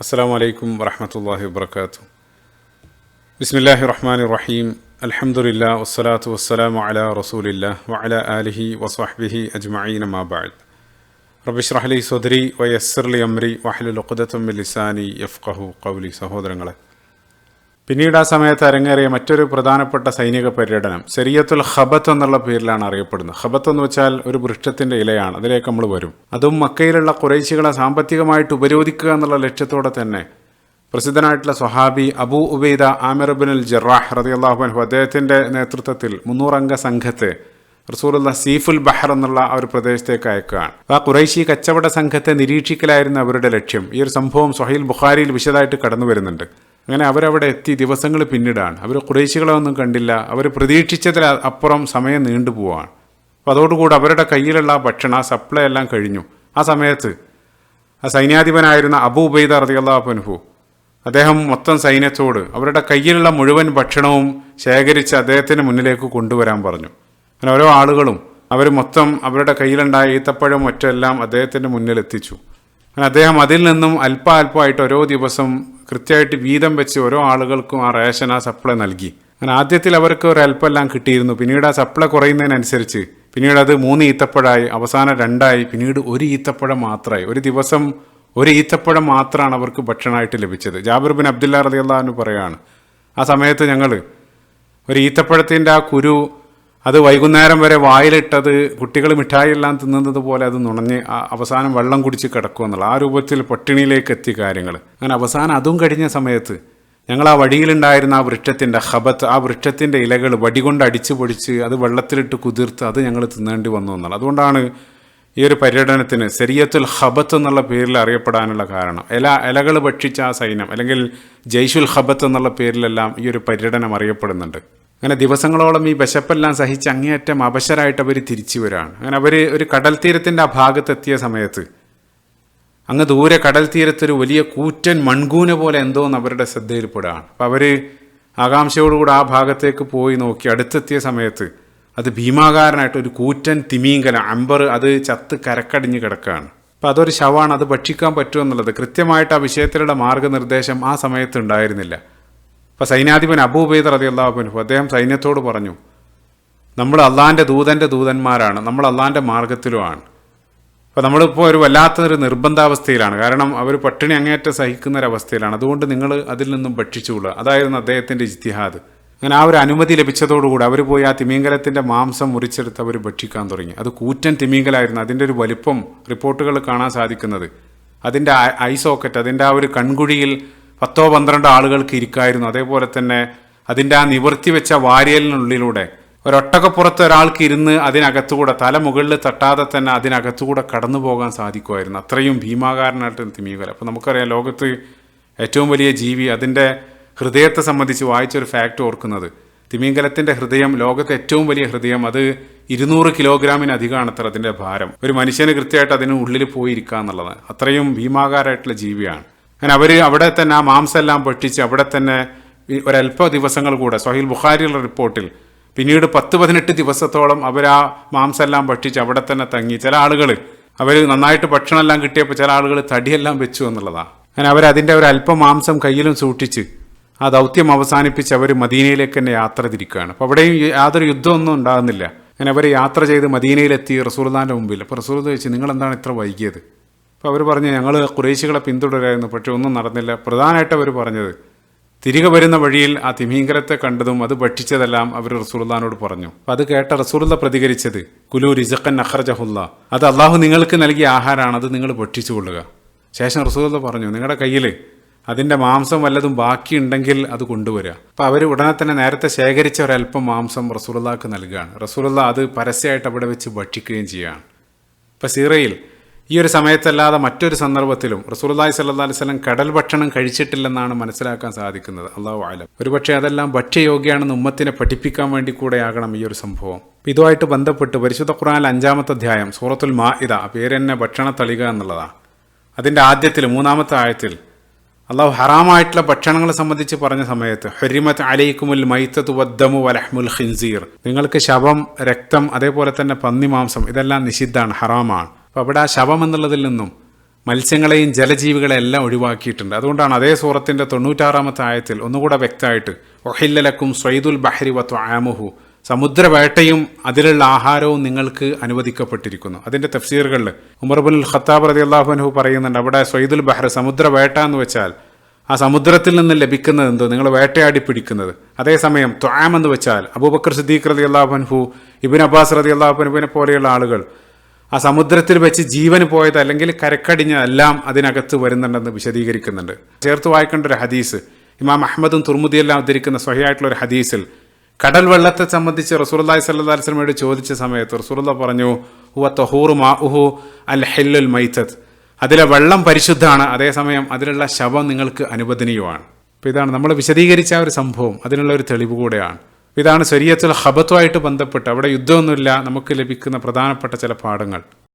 അസ്സാം വലൈക്കും വറഹമത്തല്ലാഹി വാബർക്കാത്തു ബിസ്മില്ലാഹി റഹ്മാൻ റഹീം അൽഹംദുലില്ലാ വസ്സലാത്തു വസ്സലാമു അലാ റസൂലില്ലാ വഅല ആലിഹി വസ്വഹ്ബിഹി അജ്മഈന മാ ബഅദ് റബ്ബിഷ്റഹ് ലി സ്വദ്രി വയസ്സിർ ലി അംരി വഹ്ലുൽ ഉഖ്ദത്തും മിൻ ലിസാനി യഫ്ഖഹു ഖൗലി സഹോദരങ്ങളെ പിന്നീട് ആ സമയത്ത് അരങ്ങേറിയ മറ്റൊരു പ്രധാനപ്പെട്ട സൈനിക പര്യടനം സെറിയത്തുൽ ഹബത്ത് എന്നുള്ള പേരിലാണ് അറിയപ്പെടുന്നത്. ഹബത്ത് എന്ന് വെച്ചാൽ ഒരു വൃക്ഷത്തിന്റെ ഇലയാണ് അതിലേക്ക് നമ്മൾ വരും. അതും മക്കയിലുള്ള കുറേശികളെ സാമ്പത്തികമായിട്ട് ഉപരോധിക്കുക എന്നുള്ള ലക്ഷ്യത്തോടെ തന്നെ പ്രസിദ്ധനായിട്ടുള്ള സ്വഹാബി അബൂ ഉബൈദ ആമിർ അൽ ജറാഹ് റതി അൻഹു അദ്ദേഹത്തിന്റെ നേതൃത്വത്തിൽ മുന്നൂറംഗ സംഘത്തെ റസൂലുള്ള സീഫുൽ ബഹർ എന്നുള്ള ആ ഒരു പ്രദേശത്തേക്ക് അയക്കുകയാണ്. ആ കുറേശി കച്ചവട സംഘത്തെ നിരീക്ഷിക്കലായിരുന്നു അവരുടെ ലക്ഷ്യം. ഈ ഒരു സംഭവം സൊഹൈൽ ബുഖാരിയിൽ വിശദമായിട്ട് കടന്നു വരുന്നുണ്ട് അങ്ങനെ അവരവിടെ എത്തി ദിവസങ്ങൾ പിന്നിടാണ്. അവർ കുറേശികളെ ഒന്നും കണ്ടില്ല. അവർ പ്രതീക്ഷിച്ചതിൽ അപ്പുറം സമയം നീണ്ടു നീണ്ടുപോവാണ് അപ്പോൾ അതോടുകൂടി അവരുടെ കയ്യിലുള്ള ഭക്ഷണം ആ സപ്ലൈ എല്ലാം കഴിഞ്ഞു. ആ സമയത്ത് ആ സൈന്യാധിപനായിരുന്ന അബു ഉബൈദ റതിയല്ലാഹുൻഹു അദ്ദേഹം മൊത്തം സൈന്യത്തോട് അവരുടെ കയ്യിലുള്ള മുഴുവൻ ഭക്ഷണവും ശേഖരിച്ച് അദ്ദേഹത്തിന് മുന്നിലേക്ക് കൊണ്ടുവരാൻ പറഞ്ഞു. അങ്ങനെ ഓരോ ആളുകളും അവർ മൊത്തം അവരുടെ കയ്യിലുണ്ടായ ഈത്തപ്പഴം മറ്റെല്ലാം അദ്ദേഹത്തിന്റെ മുന്നിൽ എത്തിച്ചു അങ്ങനെ അദ്ദേഹം അതിൽ നിന്നും അല്പ അല്പമായിട്ട് ഓരോ ദിവസം കൃത്യമായിട്ട് വീതം വെച്ച് ഓരോ ആളുകൾക്കും ആ റേഷൻ ആ സപ്ലൈ നൽകി. അങ്ങനെ ആദ്യത്തിൽ അവർക്ക് ഒരു അല്പമെല്ലാം കിട്ടിയിരുന്നു. പിന്നീട് ആ സപ്ലൈ കുറയുന്നതിനനുസരിച്ച് പിന്നീട് അത് മൂന്ന് ഈത്തപ്പഴായി അവസാനം രണ്ടായി പിന്നീട് ഒരു ഈത്തപ്പഴം മാത്രമായി. ഒരു ദിവസം ഒരു ഈത്തപ്പഴം മാത്രമാണ് അവർക്ക് ഭക്ഷണമായിട്ട് ലഭിച്ചത്. ജാബിർ ബിൻ അബ്ദുല്ല റളിയല്ലാഹു പറയാണ് ആ സമയത്ത് ഞങ്ങൾ ഒരു ഈത്തപ്പഴത്തിന്റെ ആ കുരു അത് വൈകുന്നേരം വരെ വായിലിട്ടത് കുട്ടികൾ മിഠായി എല്ലാം തിന്നുന്നത് പോലെ അത് നുണഞ്ഞ് അവസാനം വെള്ളം കുടിച്ച് കിടക്കും എന്നുള്ള ആ രൂപത്തിൽ പട്ടിണിയിലേക്ക് എത്തി കാര്യങ്ങൾ. അങ്ങനെ അവസാനം അതും കഴിഞ്ഞ സമയത്ത് ഞങ്ങൾ ആ വഴിയിലുണ്ടായിരുന്ന ആ വൃക്ഷത്തിന്റെ ഹബത്ത് ആ വൃക്ഷത്തിന്റെ ഇലകൾ വടികൊണ്ട് അടിച്ചു പൊടിച്ച് അത് വെള്ളത്തിലിട്ട് കുതിർത്ത് അത് ഞങ്ങൾ തിന്നേണ്ടി വന്നു എന്നുള്ളത് അതുകൊണ്ടാണ് ഈ ഒരു പര്യടനത്തിന് സെരിയത്തുൽ ഹബത്ത് എന്നുള്ള പേരിൽ അറിയപ്പെടാനുള്ള കാരണം. ഇല ഇലകൾ ഭക്ഷിച്ച ആ സൈന്യം അല്ലെങ്കിൽ ജയ്ഷുൽ ഹബത്ത് എന്നുള്ള പേരിലെല്ലാം ഈ ഒരു പര്യടനം അറിയപ്പെടുന്നുണ്ട്. അങ്ങനെ ദിവസങ്ങളോളം ഈ വിശപ്പെല്ലാം സഹിച്ച് അങ്ങേയറ്റം അപശരായിട്ട് അവർ തിരിച്ചു വരികയാണ് അങ്ങനെ അവർ ഒരു കടൽ തീരത്തിന്റെ ആ ഭാഗത്തെത്തിയ സമയത്ത് അങ്ങ് ദൂരെ കടൽ തീരത്തൊരു വലിയ കൂറ്റൻ മൺകൂന പോലെ എന്തോന്ന് അവരുടെ ശ്രദ്ധയിൽപ്പെടുകയാണ് അപ്പം അവർ ആകാംക്ഷയോടുകൂടി ആ ഭാഗത്തേക്ക് പോയി നോക്കി അടുത്തെത്തിയ സമയത്ത് അത് ഭീമാകാരനായിട്ട് ഒരു കൂറ്റൻ തിമീങ്കല അമ്പർ അത് ചത്ത് കരക്കടിഞ്ഞ് കിടക്കുകയാണ് അപ്പോൾ അതൊരു ശവമാണ് അത് ഭക്ഷിക്കാൻ പറ്റുമെന്നുള്ളത്. കൃത്യമായിട്ട് ആ വിഷയത്തിലുള്ള മാർഗനിർദ്ദേശം ആ സമയത്ത് ഉണ്ടായിരുന്നില്ല. അപ്പം സൈന്യാധിപൻ അബൂബൈദ് റതി അള്ളാഹുബൻ അദ്ദേഹം സൈന്യത്തോട് പറഞ്ഞു നമ്മൾ അള്ളാന്റെ ദൂതന്റെ ദൂതന്മാരാണ് നമ്മൾ അള്ളാന്റെ മാർഗത്തിലുമാണ്. അപ്പോൾ നമ്മളിപ്പോൾ ഒരു വല്ലാത്തൊരു നിർബന്ധാവസ്ഥയിലാണ്. കാരണം അവർ പട്ടിണി അങ്ങേറ്റം സഹിക്കുന്ന ഒരു അവസ്ഥയിലാണ് അതുകൊണ്ട് നിങ്ങൾ അതിൽ നിന്നും ഭക്ഷിച്ചുകൊള്ളുക അതായിരുന്നു അദ്ദേഹത്തിന്റെ ഇജ്തിഹാദ്. അങ്ങനെ ആ ഒരു അനുമതി ലഭിച്ചതോടുകൂടി അവർ പോയി ആ തിമീങ്കലത്തിന്റെ മാംസം മുറിച്ചെടുത്ത് അവർ ഭക്ഷിക്കാൻ തുടങ്ങി. അത് കൂറ്റൻ തിമീങ്കലായിരുന്നു അതിന്റെ ഒരു വലിപ്പം റിപ്പോർട്ടുകൾ കാണാൻ സാധിക്കുന്നത്. അതിന്റെ ഐ സോക്കറ്റ് അതിന്റെ ആ ഒരു കൺകുഴിയിൽ പത്തോ പന്ത്രണ്ടോ ആളുകൾക്ക് ഇരിക്കായിരുന്നു. അതേപോലെ തന്നെ അതിന്റെ ആ നിവർത്തി വെച്ച വാരിയലിനുള്ളിലൂടെ ഒരൊട്ടകപ്പുറത്ത് ഒരാൾക്ക് ഇരുന്ന് അതിനകത്തുകൂടെ തല മുകളിൽ തട്ടാതെ തന്നെ അതിനകത്തുകൂടെ കടന്നു പോകാൻ സാധിക്കുമായിരുന്നു. അത്രയും ഭീമാകാരനായിട്ട് തിമീകല അപ്പോൾ നമുക്കറിയാം ലോകത്ത് ഏറ്റവും വലിയ ജീവി അതിന്റെ ഹൃദയത്തെ സംബന്ധിച്ച് വായിച്ചൊരു ഫാക്റ്റ് ഓർക്കുന്നത്. തിമിംഗലത്തിന്റെ ഹൃദയം ലോകത്തെ ഏറ്റവും വലിയ ഹൃദയം അത് ഇരുന്നൂറ് കിലോഗ്രാമിനധികമാണ് അത്ര അതിന്റെ ഭാരം. ഒരു മനുഷ്യന് കൃത്യമായിട്ട് അതിന് ഉള്ളിൽ പോയിരിക്കുക എന്നുള്ളത് അത്രയും ഭീമാകാരമായിട്ടുള്ള ജീവിയാണ്. അങ്ങനെ അവർ അവിടെ തന്നെ ആ മാംസം എല്ലാം പൊട്ടിച്ച് അവിടെ തന്നെ ഒരല്പ ദിവസങ്ങൾ കൂടെ സൊഹീൽ ബുഖാരിയുള്ള റിപ്പോർട്ടിൽ പിന്നീട് പത്ത് പതിനെട്ട് ദിവസത്തോളം അവർ ആ മാംസം എല്ലാം ഭക്ഷിച്ച് അവിടെ തന്നെ തങ്ങി. ചില ആളുകൾ അവർ നന്നായിട്ട് ഭക്ഷണമെല്ലാം കിട്ടിയപ്പോൾ ചില ആളുകൾ തടിയെല്ലാം വെച്ചു എന്നുള്ളതാണ് അങ്ങനെ അവർ അതിന്റെ ഒരു അല്പം മാംസം കയ്യിലും സൂക്ഷിച്ച് ആ ദൗത്യം അവസാനിപ്പിച്ച് അവർ മദീനയിലേക്ക് തന്നെ യാത്ര തിരിക്കുകയാണ്. അപ്പോൾ അവിടെയും യാതൊരു യുദ്ധമൊന്നും ഉണ്ടാകുന്നില്ല. അങ്ങനെ അവർ യാത്ര ചെയ്ത് മദീനയിലെത്തി റസൂൽദാന്റെ മുമ്പിൽ. അപ്പോൾ റസൂൽ ചോദിച്ചു നിങ്ങൾ എന്താണ് ഇത്ര വൈകിയത്? അപ്പോൾ അവർ പറഞ്ഞു ഞങ്ങൾ കുറേശികളെ പിന്തുടരായിരുന്നു പക്ഷെ ഒന്നും നടന്നില്ല. പ്രധാനമായിട്ട് അവർ പറഞ്ഞത് തിരികെ വരുന്ന വഴിയിൽ ആ തിമീങ്കരത്തെ കണ്ടതും അത് ഭക്ഷിച്ചതെല്ലാം അവർ റസൂൽദാനോട് പറഞ്ഞു. അത് കേട്ട റസൂലുള്ള പ്രതികരിച്ചത് കുലു റിസഖൻ അഖർജഹുല്ല. അത് അള്ളാഹു നിങ്ങൾക്ക് നൽകിയ ആഹാരമാണ് അത് നിങ്ങൾ ഭക്ഷിച്ചുകൊള്ളുക ശേഷം റസൂലുള്ള പറഞ്ഞു നിങ്ങളുടെ കയ്യിൽ അതിന്റെ മാംസം വല്ലതും ബാക്കിയുണ്ടെങ്കിൽ അത് കൊണ്ടുവരിക അപ്പോൾ അവർ ഉടനെ തന്നെ നേരത്തെ ശേഖരിച്ച ഒരല്പം മാംസം റസൂലുള്ളാക്ക് നൽകുകയാണ് റസൂലുള്ള അത് പരസ്യമായിട്ട് അവിടെ വെച്ച് ഭക്ഷിക്കുകയും ചെയ്യുകയാണ് ഇപ്പോൾ സീറയിൽ ഈ ഒരു സമയത്തല്ലാതെ മറ്റൊരു സന്ദർഭത്തിലും സല്ലല്ലാഹു അലൈഹി വസല്ലം കടൽ ഭക്ഷണം കഴിച്ചിട്ടില്ലെന്നാണ് മനസ്സിലാക്കാൻ സാധിക്കുന്നത്. അള്ളാഹു ആലം ഒരുപക്ഷെ അതെല്ലാം ഭക്ഷ്യയോഗ്യാണെന്ന് ഉമ്മത്തിനെ പഠിപ്പിക്കാൻ വേണ്ടി കൂടെയാകണം ഈ ഒരു സംഭവം. ഇതുമായിട്ട് ബന്ധപ്പെട്ട് പരിശുദ്ധ ഖുർആൻ അഞ്ചാമത്തെ അധ്യായം സൂറത്തുൽ മാ ഇത പേര് തന്നെ ഭക്ഷണ തളിക എന്നുള്ളതാണ്. അതിന്റെ ആദ്യത്തിൽ മൂന്നാമത്തെ ആയത്തിൽ അള്ളാഹു ഹറാമായിട്ടുള്ള ഭക്ഷണങ്ങളെ സംബന്ധിച്ച് പറഞ്ഞ സമയത്ത് ഹരിമത്ത് അലൈക്കുമുൽ മൈത്തത്ത് വദ്ദമു വലഹ്മുൽ ഖിൻസീർ. നിങ്ങൾക്ക് ശവം രക്തം അതേപോലെ തന്നെ പന്നി മാംസം ഇതെല്ലാം നിഷിദ്ധാണ് ഹറാമാണ്. അപ്പോൾ അവിടെ ആ ശവം എന്നുള്ളതിൽ നിന്നും മത്സ്യങ്ങളെയും ജലജീവികളെയും എല്ലാം ഒഴിവാക്കിയിട്ടുണ്ട്. അതുകൊണ്ടാണ് അതേ സൂറത്തിന്റെ തൊണ്ണൂറ്റാറാമത്തെ ആയത്തിൽ ഒന്നുകൂടെ വ്യക്തമായിട്ട് ഒഹില്ലലക്കും സ്വൈദുൽ ബഹരി വത്വ ആമുഹു സമുദ്രവേട്ടയും അതിലുള്ള ആഹാരവും നിങ്ങൾക്ക് അനുവദിക്കപ്പെട്ടിരിക്കുന്നു. അതിന്റെ തഫ്സീറുകളിൽ ഉമർബുൽ ഖത്താബ് റതി അള്ളാഹുനഹു പറയുന്നുണ്ട് അവിടെ സ്വൈദുൽ ബഹർ സമുദ്രവേട്ട എന്ന് വെച്ചാൽ ആ സമുദ്രത്തിൽ നിന്ന് ലഭിക്കുന്നത് എന്തോ? നിങ്ങൾ വേട്ടയാടി പിടിക്കുന്നത്. അതേസമയം ത്വാം എന്ന് വെച്ചാൽ അബൂബക്കർ സിദ്ദീഖ് റതി അള്ളാഹുൻഹു ഇബിൻ അബ്ബാസ് റതി അള്ളാഹുനുവിനെ പോലെയുള്ള ആളുകൾ ആ സമുദ്രത്തിൽ വെച്ച് ജീവന് പോയത് അല്ലെങ്കിൽ കരക്കടിഞ്ഞതെല്ലാം അതിനകത്ത് വരുന്നുണ്ടെന്ന് വിശദീകരിക്കുന്നുണ്ട്. ചേർത്ത് വായിക്കേണ്ട ഒരു ഹദീസ് ഇമാം അഹമ്മദും തുർമുദിയെല്ലാം ഉദ്ധരിക്കുന്ന സ്വഹയായിട്ടുള്ള ഒരു ഹദീസിൽ കടൽ വെള്ളത്തെ സംബന്ധിച്ച് റസൂർല്ലാഹി സല്ലാ വസ്ലമയോട് ചോദിച്ച സമയത്ത് റസൂർല്ല പറഞ്ഞു ഹുവ മാ മാഹു അൽ ഹെല്ലുൽ മൈത്തത് അതിലെ വെള്ളം പരിശുദ്ധമാണ് അതേസമയം അതിലുള്ള ശവം നിങ്ങൾക്ക് അനുവദനീയമാണ്. അപ്പോൾ ഇതാണ് നമ്മൾ വിശദീകരിച്ച ഒരു സംഭവം അതിനുള്ള ഒരു തെളിവ് കൂടെയാണ്. ഇതാണ് ശരീരത്തിൽ ഹബത്തുമായിട്ട് ബന്ധപ്പെട്ട് അവിടെ യുദ്ധമൊന്നുമില്ല നമുക്ക് ലഭിക്കുന്ന പ്രധാനപ്പെട്ട ചില പാഠങ്ങൾ.